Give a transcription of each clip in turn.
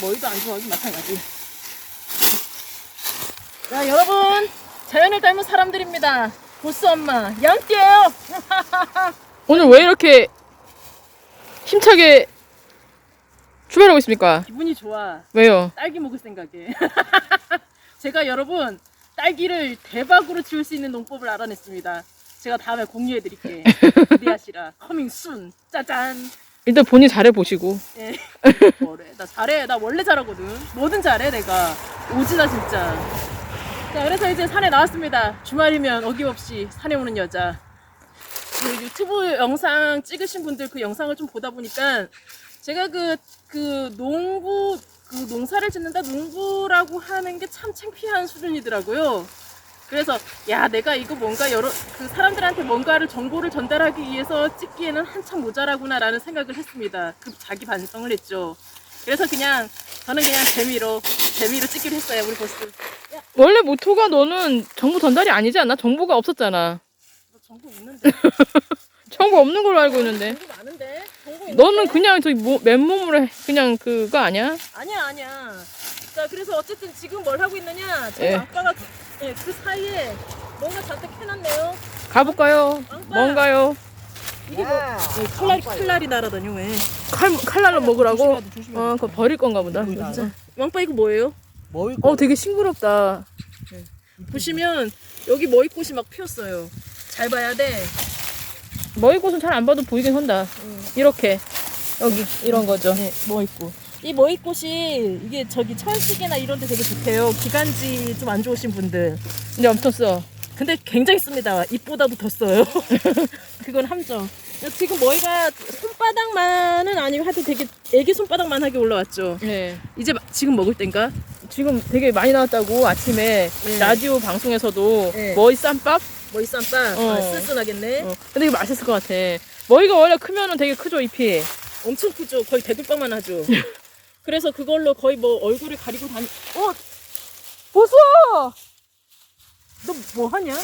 머리도 안 좋아하긴 마찬가지. 자, 여러분. 자연을 닮은 사람들입니다. 보스 엄마, 양띠예요. 오늘 왜 이렇게 힘차게 출발하고 있습니까? 기분이 좋아. 왜요? 딸기 먹을 생각에. 제가 여러분 딸기를 대박으로 지을 수 있는 농법을 알아냈습니다. 제가 다음에 공유해 드릴게. 기대하시라. 커밍 순. 짜잔. 일단 본인 잘해 보시고. 예. 뭐래? 나 잘해. 나 원래 잘하거든. 뭐든 잘해 내가. 오지다 진짜. 자, 그래서 이제 산에 나왔습니다. 주말이면 어김없이 산에 오는 여자. 그 유튜브 영상 찍으신 분들 그 영상을 좀 보다 보니까 제가 그, 그 농부, 그 농사를 짓는다 농부라고 하는 게 참 창피한 수준이더라고요. 그래서 야 내가 이거 뭔가 여러 그 사람들한테 뭔가를 정보를 전달하기 위해서 찍기에는 한참 모자라구나라는 생각을 했습니다. 그 자기 반성을 했죠. 그래서 그냥 저는 그냥 재미로 재미로 찍기로 했어요 우리 보스. 야, 원래 모토가 너는 정보 전달이 아니지 않나? 정보가 없었잖아. 너 정보 있는데? 정보 없는 걸로 알고 있는데. 정보 많은데? 정보 있는데? 너는 그냥 저기 뭐, 맨몸으로 해. 그냥 그거 아니야? 아니야 아니야. 자 그래서 어쨌든 지금 뭘 하고 있느냐? 제 예. 아빠가 예, 그 사이에 뭔가 잔뜩 해놨네요. 가볼까요? 왕빠. 뭔가요? 이게 뭐 예, 칼날이 칼날이 날아다녀 왜? 칼, 칼날로 먹으라고? 조심해야 돼, 조심해야 돼. 어, 그거 버릴 건가 보다. 진짜. 왕빠 이거 뭐예요? 뭐 이거 어, 되게 싱그럽다. 보시면 여기 머위꽃이 막 피었어요. 잘 봐야 돼. 머리꽃은 잘 안 봐도 보이긴 한다. 이렇게. 여기, 이런 거죠. 네, 머위꽃. 이 머위꽃이 이게 저기 천식이나 이런 데 되게 좋대요. 기관지 좀 안 좋으신 분들. 근데 엄청 써. 근데 굉장히 씁니다. 잎보다도 더 써요. 그건 함정. 지금 머리가 손바닥만은 아니고 하여튼 되게 애기 손바닥만 하게 올라왔죠. 네. 이제 마- 지금 먹을 땐가? 지금 되게 많이 나왔다고 아침에 네. 라디오 방송에서도 네. 머리 쌈밥? 머리 쌈밥 어. 아, 쓸쓸하겠네. 어. 근데 이거 맛있을 것 같아. 머리가 원래 크면은 되게 크죠, 잎이. 엄청 크죠. 거의 대둘빵만 하죠. 그래서 그걸로 거의 뭐 얼굴을 가리고 다니. 어, 보소! 너 뭐 하냐?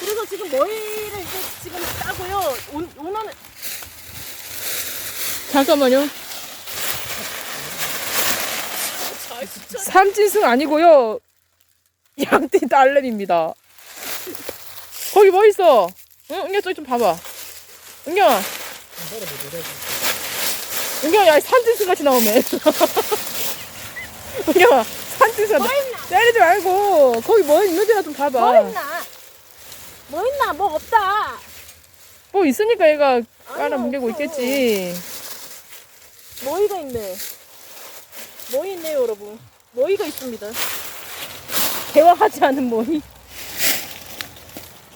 그래서 지금 머리를 이제 지금 따고요. 온, 오너는 잠깐만요. 삼진승 아니고요. 양띠 딸내미입니다. 거기 뭐 있어? 응, 은경 저기 좀 봐봐. 은경아. 은경아, 야, 삼진승 같이 나오면. 은경아, 삼진승. 뭐 있나? 때리지 말고. 거기 뭐 있는지나 좀 봐봐. 뭐 있나? 뭐 있나? 뭐 없다. 뭐 있으니까 얘가 깔아 아니야, 뭉개고 없어. 있겠지. 머리가 있네. 머리 있네요, 여러분. 머리가 있습니다. 대화하지 않은 머리.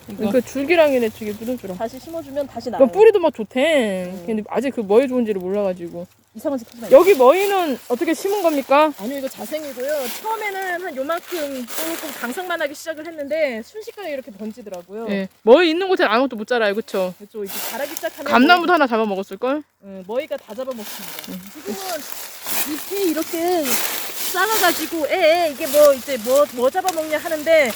이거 그 줄기랑이네, 줄기 묻어주라. 다시 심어주면 다시 그 나요. 뿌리도 막 좋대. 음. 근데 아직 그 뭐에 좋은지를 몰라가지고. 이상한 짓 하지 마. 여기 머리는 어떻게 심은 겁니까? 아니요, 이거 자생이고요. 처음에는 한 요만큼 조금 강성만하게 시작을 했는데 순식간에 이렇게 번지더라고요. 예. 머리 있는 곳에 아무것도 못 자라요, 그쵸? 그렇죠. 이제 자라기 시작하면 감나무도 하나 잡아먹었을걸? 어, 머리가 다 잡아먹습니다. 지금은 잎이 이렇게 작아가지고 에 이게 뭐 이제 뭐 뭐 잡아먹냐 하는데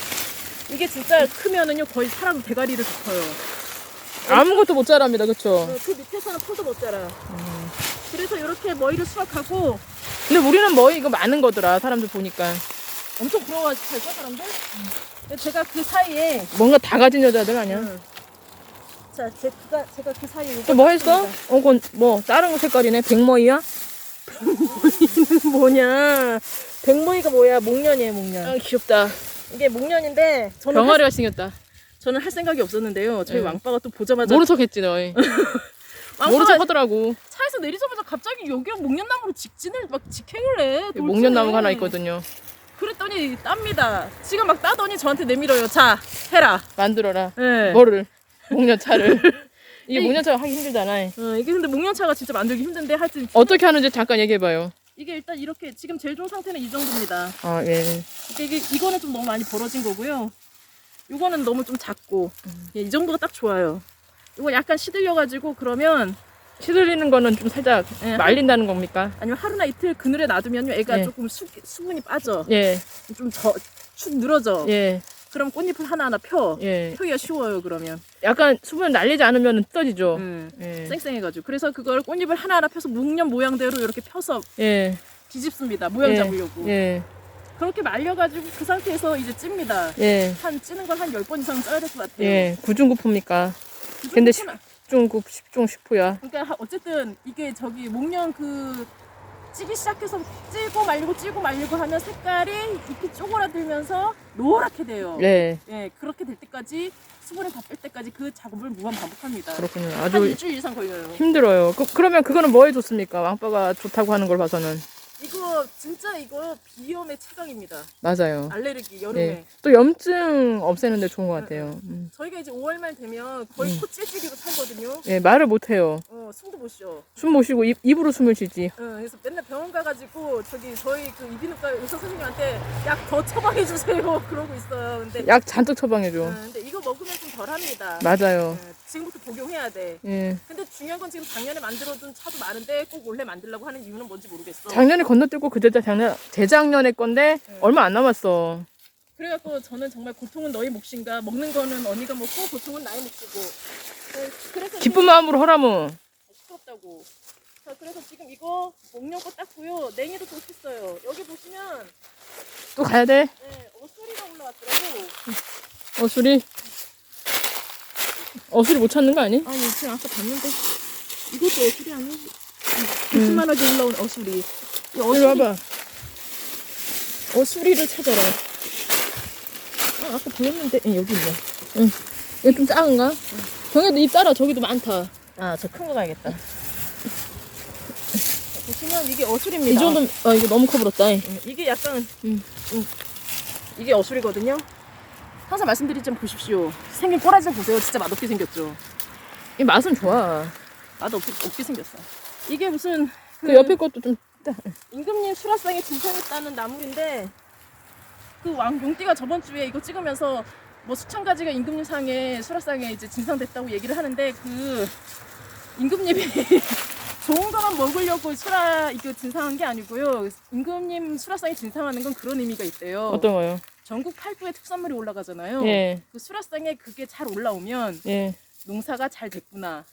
이게 진짜 크면은요 거의 사람 대가리를 덮어요. 아무것도 못 자랍니다, 그쵸? 어, 그 밑에서는 풀도 못 자라. 그래서 이렇게 머리를 수확하고 근데 우리는 머리 이거 많은 거더라, 사람들 보니까. 엄청 부러워할까 사람들? 근데 제가 그 사이에 뭔가 다 가진 여자들 아니야? 음. 자, 제가 제가 그 사이에 이거 또뭐 했어? 어, 그건 뭐, 다른 색깔이네? 백머리야? 뭐냐? 백머리가 뭐야? 목련이에요, 목련. 아, 귀엽다. 이게 목련인데 저는 할, 병아리가 생겼다. 저는 할 생각이 없었는데요. 저희 네. 왕빠가 또 보자마자 모른 척 했지, 너희. 왕빠가 모른 척 하더라고. 차에서 내리자마자 갑자기 여기랑 목련나무로 직진을 막 직행을 해. 돌진을 목련나무가 하나 해. 있거든요. 그랬더니 땁니다. 지가 막 따더니 저한테 내밀어요. 자, 해라. 만들어라. 네. 뭐를? 목련차를. 이게 이- 목련차가 하기 힘들잖아. 어, 이게 근데 목련차가 진짜 만들기 힘든데 하여튼 어떻게 하는지 잠깐 얘기해봐요. 이게 일단 이렇게 지금 제일 좋은 상태는 이 정도입니다. 아, 예. 이게, 이게 이거는 좀 너무 많이 벌어진 거고요. 이거는 너무 좀 작고 예, 이 정도가 딱 좋아요. 이거 약간 시들려가지고 그러면 시들리는 거는 좀 살짝 예. 말린다는 겁니까? 아니면 하루나 이틀 그늘에 놔두면 애가 예. 조금 수, 수분이 빠져 예. 좀더축 늘어져 예. 그럼 꽃잎을 하나하나 펴 예. 펴기가 쉬워요 그러면 약간 수분을 날리지 않으면 떠지죠. 음, 예. 예. 쌩쌩해가지고 그래서 그걸 꽃잎을 하나하나 펴서 묵념 모양대로 이렇게 펴서 예. 뒤집습니다 모양 예. 잡으려고 예. 그렇게 말려가지고 그 상태에서 이제 찝니다 예. 한 찌는 걸 한 열 번 이상 쪄야 될 것 같아요 예. 구중구포입니까? 근데 10중 9, 10중 10후야. 그러니까 어쨌든 이게 저기 목련 그 찌기 시작해서 찌고 말리고 찌고 말리고 하면 색깔이 잎이 쪼그라들면서 노랗게 돼요. 네. 예, 그렇게 될 때까지 수분이 다 뺄 때까지 그 작업을 무한 반복합니다. 그렇군요. 아주 일주일 이상 걸려요. 힘들어요. 그, 그러면 그거는 뭐 해줬습니까? 왕빠가 좋다고 하는 걸 봐서는. 이거 진짜 이거 비염의 최강입니다. 맞아요. 알레르기 여름에. 예. 또 염증 없애는데 좋은 것 같아요. 음. 저희가 이제 5월 말 되면 거의 음. 코 찔찔이로 살거든요. 예, 말을 못 해요. 어, 숨도 못 쉬어. 숨 못 쉬고 입, 입으로 숨을 쉬지. 어, 그래서 맨날 병원 가가지고 저기 저희 그 이비인후과 의사 선생님한테 약 더 처방해 주세요 그러고 있어요. 근데 약 잔뜩 처방해줘. 어, 근데 이거 먹으면 좀 덜합니다. 맞아요. 어, 지금부터 복용해야 돼. 예. 근데 중요한 건 지금 작년에 만들어둔 차도 많은데 꼭 올해 만들려고 하는 이유는 뭔지 모르겠어. 작년에 건너뛰고 그 재작년, 재작년에 건데 네. 얼마 안 남았어. 그래갖고 저는 정말 고통은 너희 몫인가 먹는 거는 언니가 먹고 고통은 나의 몫이고. 네, 그래서 기쁜 마음으로 허라무. 시끄럽다고. 자, 그래서 지금 이거 목련 거 땄고요. 냉이도 또 했어요. 여기 보시면 또 가야 돼. 네, 어수리가 올라왔더라고. 어수리. 어수리 못 찾는 거 아니? 아니 지금 아까 봤는데 이것도 어수리 아니? 조그만하게 올라온 어수리. 이 이리 어수리 와봐. 어수리를 찾아라. 아, 아까 보였는데 예, 여기 있네. 이거 좀 작은가? 정해도 입 따라 저기도 많다. 아, 저 큰 거 가야겠다. 보시면 이게 어수리입니다. 이 정도, 아, 이거 너무 커버렸다. 음, 이게 약간 음. 음, 이게 어수리거든요. 항상 말씀드리지만 보십시오. 생긴 꼬라지 좀 보세요. 진짜 맛없게 생겼죠. 이 맛은 좋아. 맛 없게 없게 생겼어. 이게 무슨 그 옆에 것도 좀, 따. 임금님 수라상에 진상했다는 나물인데 그 왕 용띠가 저번 주에 이거 찍으면서 뭐 수천 가지가 임금님 상에 수라상에 이제 진상됐다고 얘기를 하는데 그 임금님이 좋은 거만 먹으려고 수라 이거 진상한 게 아니고요. 임금님 수라상에 진상하는 건 그런 의미가 있대요. 어떤 거요? 전국 팔도에 특산물이 올라가잖아요. 예, 그 수라상에 그게 잘 올라오면 예. 농사가 잘 됐구나.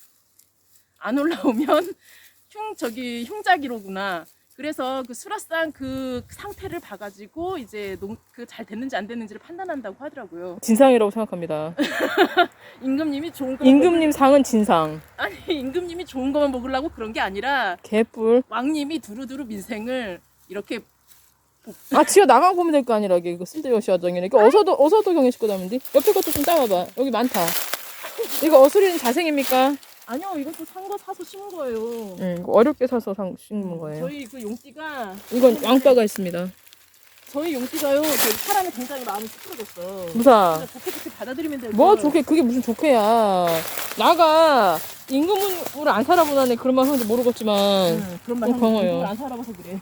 안 올라오면 흉 저기 흉작이로구나. 그래서 그 수라상 그 상태를 봐가지고 이제 농그 잘 됐는지 안 됐는지를 판단한다고 하더라고요. 진상이라고 생각합니다. 임금님이 좋은 거 임금님 상은 진상. 아니 임금님이 좋은 거만 먹으려고 그런 게 아니라 개뿔. 왕님이 두루두루 민생을 이렇게 아, 지어 나가고 오면 될 거 아니라, 이게 이거 쓸데없이 하정이네. 이거 어서도, 어서도 경에 싣고 다는데 옆에 것도 좀 따봐봐. 여기 많다. 이거 어수리는 자생입니까? 아니요 이것도 산 거 사서 심은 거예요. 응, 이거 어렵게 사서 상, 심는 거예요. 저희 그 용띠가 이건 왕빠가 있습니다. 저희 용띠가요 그 사람이 굉장히 마음이 찌푸러졌어. 무사. 좋게 좋게 받아들이면 돼요. 뭐 좋게, 그게 무슨 좋게야. 나가 임금으로 안 살아보다네 그런 말 하는지 모르겠지만. 응, 그런 말 어, 하는 고마워요. 거안 살아봐서 그래.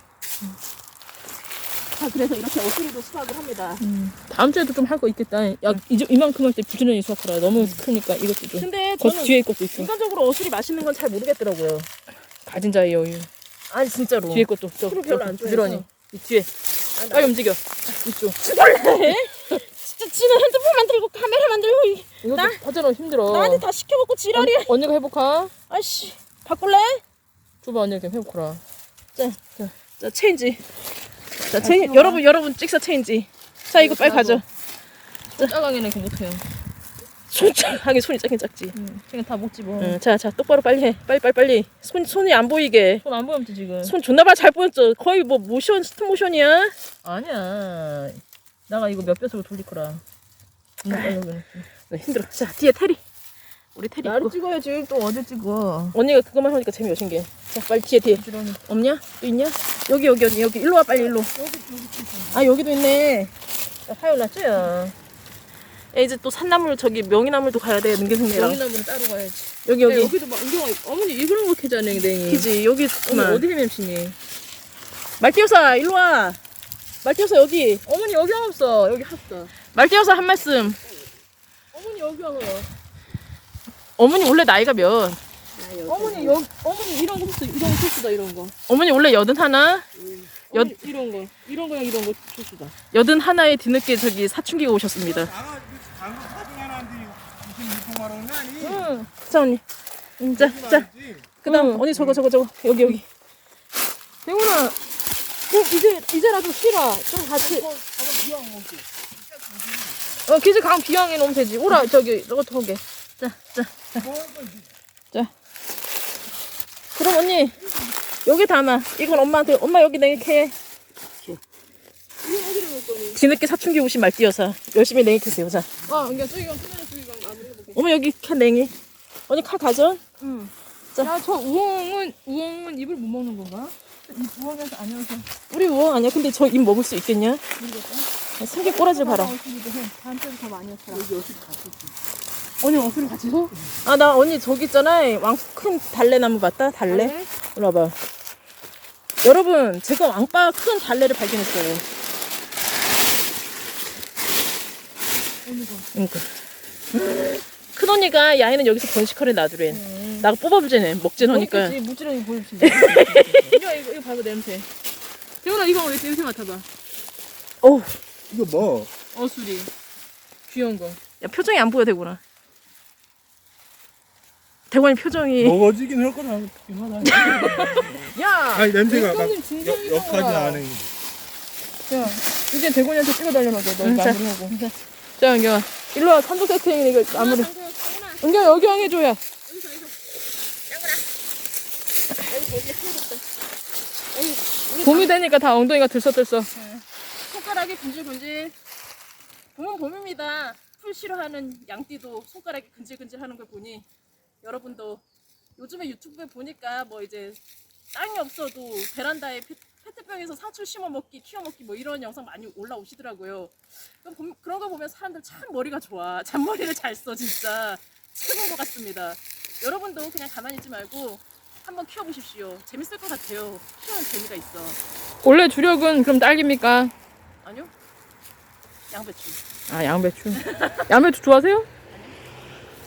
자, 그래서 이렇게 어수리도 수확을 합니다. 음, 다음 주에도 좀 할 거 있겠다. 야, 이제 이만큼 할 때 부지런히 수확하라. 너무 크니까 이것도 좀. 근데 그 저는 뒤에 것도 있어. 인간적으로 어수리 맛있는 건 잘 모르겠더라고요. 가진 자의 여유. 아니 진짜로. 뒤에 것도 저, 술을 별로 저안 부지런히. 이 뒤에. 아, 나 빨리 움직여. 이쪽. 원래 진짜 지는 핸드폰 만 들고 카메라 만 들고 이- 이것도 나- 하잖아 힘들어. 나한테 다 시켜먹고 지랄이야. 언, 언니가 해볼까? 아씨 바꿀래? 줘봐 언니가 좀 해볼거라. 자 체인지. 자 아, 체인 키워봐. 여러분 여러분 찍사 체인지. 자 이거 이거 빨리. 가져. 짜강이는 그 못해요. 손 하긴 손이 작긴 작지. 응. 그냥 다 먹지 뭐. 응, 자, 자, 똑바로 빨리 해. 빨리, 빨리, 빨리. 손, 손이 안 보이게. 손 안 보이면 돼 지금. 손 존나 봐, 잘 보였죠? 거의 뭐 모션, 스톱 모션이야. 아니야. 나가 이거 몇 배속으로 돌릴 거라. 빨리 그래. 네, 힘들어. 자, 뒤에 테리. 우리 테리 나를 있고. 찍어야지 또 어디 찍어. 언니가 그것만 하니까 재미없은 게. 자, 빨리 뒤에, 뒤에. 부지런히. 없냐? 또 있냐? 여기, 여기, 여기, 여기. 일로 와, 빨리 일로. 아, 여기도 있네. 야, 화요일 났지? 야. 야, 이제 또 산나물, 저기 명이나물도 가야 돼, 능계승리랑. 명이나무는 따로 가야지. 여기, 여기. 여기. 여기도 막 은경아 어머니 이런 거 캐잖아 냉이. 그지, 여기 어머니 좋구만. 어디 헤매치니? 말띠여사, 일로 와. 말띠여사, 여기. 어머니 여기 없어. 여기 has어. 말띠여사, 한 말씀. 어머니 여기 와요. 어머니 원래 나이가 몇? 어머니 여기 어머니 이런 거 없어. 이런 거 필수다 이런 거. 어머니 원래 여든 하나? 여- 어머니, 이런 거 이런 거랑 이런 거 필수다. 여든 하나에 뒤늦게 저기 사춘기가 오셨습니다. 나가 방금 사진 하나인데 무슨 600만 원은 아니? 응. 자 언니. 자, 자. 그다음 응. 언니 저거 저거 저거 여기 여기. 대훈아 그럼 이제 이제라도 쉬라. 좀 같이. 어 기지 강 비양해 놓으면 되지. 오라 저기 저거 저게. 자, 자, 자. 자. 그럼 언니 여기 담아. 이건 엄마한테 엄마 여기 냉해. 뒤늦게 사춘기 오신 말띠여서 열심히 냉해주세요. 자. 어, 그러니까 저기가 끝나는 저기가 마무리 해볼게. 어머 여기 캔 냉해. 언니 칼 가져. 응. 야저 우엉은 우엉은 입을 못 먹는 건가? 이 부엌에서 아니어서 우리 우엉 아니야? 근데 저 입 먹을 수 있겠냐? 모르겠다. 생기 꼬라지 봐라. 해. 다음 주에 더 많이 했더라. 언니 어슬이 같이 서? 아, 나 언니 저기 있잖아. 왕 큰 달래나무 봤다? 달래? 달래? 이리 와봐. 여러분, 제가 왕바 큰 달래를 발견했어요. 그러니까. 큰 언니가 야이는 여기서 번식하래 놔두래. 나가 뽑아보자네. 먹지너니까. 먹겠지. 무지렁이 보여주지. 이거 이거 이거 봐봐 냄새. 대훈아 이거 왜 냄새 맡아봐. 어우, 이거 뭐? 어수리. 귀여운 거. 야, 표정이 안 보여, 대구나. 대구이 표정이. 먹어지긴 할 거라. 야. 아니 냄새가 막 대표님 진정이 역- 역하지 나오라. 않아. 야 이제 대곤이한테 찍어 달려놓게 너. 마무리하고. 자 은경아 일로 와 삼도 세팅 이거 마무리. 은경아 여기 왕 해줘야. 봄이 되니까 다 엉덩이가 들썩들썩. 손가락이 근질근질. 봄은 봄입니다. 풀 싫어하는 양띠도 손가락이 근질근질 하는 걸 보니 여러분도 요즘에 유튜브에 보니까 뭐 이제 땅이 없어도 베란다에 페- 페트병에서 상추 심어 먹기, 키워 먹기 뭐 이런 영상 많이 올라오시더라고요. 그럼 봄- 그런 거 보면 사람들 참 머리가 좋아. 잔머리를 잘 써 진짜 최고인 것 같습니다. 여러분도 그냥 가만히 있지 말고 한번 키워보십시오. 재밌을 것 같아요. 키우는 재미가 있어. 원래 주력은 그럼 딸기입니까? 아니요? 양배추. 아 양배추. 양배추 좋아하세요?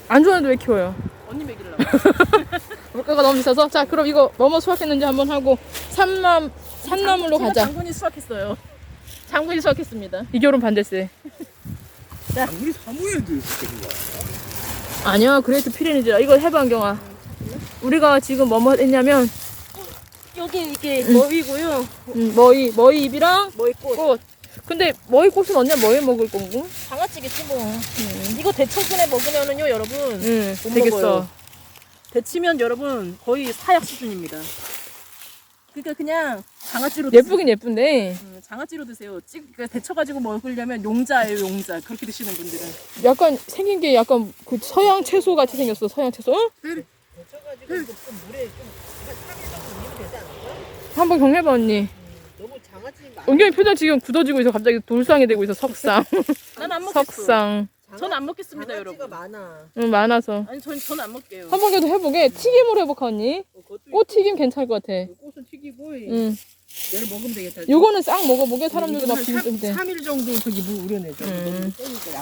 안 좋아하는데 왜 키워요? 언니 먹이려고. 물가가 너무 비싸서 자 그럼 이거 뭐뭐 수확했는지 한번 하고 산남 산나물로 제가 가자. 장군이 수확했어요. 장군이 수확했습니다. 이결혼 반대세. 우리 사무에도 있을 거야. 아니야 그레이트 피레니즈라 이거 해봐 안경아. 우리가 지금 뭐뭐 했냐면 여기 이게 머위고요. 음, 머이 머이 잎이랑 머위꽃. 꽃. 근데 머이 꽃은 언제 머이 먹을 거고? 장아찌겠지 뭐. 이거 데쳐근에 먹으면은요 여러분. 응 못 되겠어. 먹어요. 데치면 여러분 거의 사약 수준입니다. 그러니까 그냥 장아찌로 예쁘긴 예쁜데 드세요. 음, 장아찌로 드세요. 찌, 그러니까 데쳐가지고 먹으려면 용자예요 용자. 그렇게 드시는 분들은. 약간 생긴 게 약간 그 서양 채소 같이 생겼어 서양 채소. 응? 한번 경해봐 언니. 은경이 표정 지금 굳어지고 있어 갑자기 돌상이 되고 있어 석상 난 안 먹겠어. 석상 전 안 먹겠습니다 여러분. 많아. 응 많아서 아니 전 전 안 먹게요. 한 번 그래도 해보게 튀김으로 해볼까 언니? 어, 그것도 꽃 튀김 괜찮을 것 같아 꽃은 튀기고 응 내일 먹으면 되겠다. 요거는 싹 먹어보게 사람들도 막때 3일 정도 저기 물 우려내줘. 음.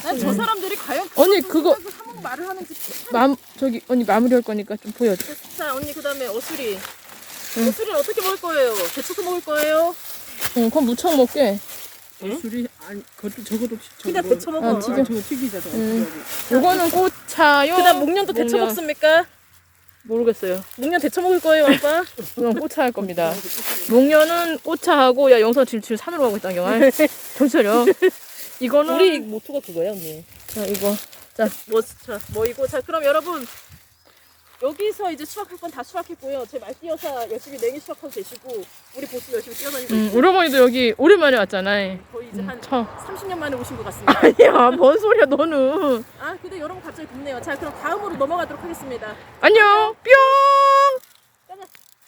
난 저 사람들이 과연 언니 그거 사먹 말을 하는지 마 저기 언니 마무리할 거니까 좀 보여줘 자 언니 그다음에 어수리 응. 어수리는 어떻게 먹을 거예요? 데쳐서 먹을 거예요? 응 그럼 무쳐 먹게 술이 아니 그것도 저것도 저 그냥 뭐- 데쳐 먹어. 아, 지금. 저거 튀기자 저거. 음. 요거는 꽃차요 그다음 목련도 데쳐 목련. 먹습니까? 모르겠어요 목련 데쳐 먹을 거예요, 오빠? 그럼 꽃차 할 겁니다 목련은 꽃차하고 야 영서 질질 산으로 가고 있다 경아 정신 차려 이거는 우리 모토가 그거야, 언니. 자 이거 뭐, 자, 뭐이고 자, 그럼 여러분 여기서 이제 수확할 건다 수확했고요. 제 말띠여사 열심히 냉이 수확하고 계시고 우리 보스 열심히 뛰어다니고 음, 있고 우리 어머니도 여기 오랜만에 왔잖아 거의 이제 한처 30년 만에 오신 것 같습니다. 아니야 뭔 소리야 너는 아, 근데 여러분 갑자기 덥네요. 자, 그럼 다음으로 넘어가도록 하겠습니다. 안녕 뿅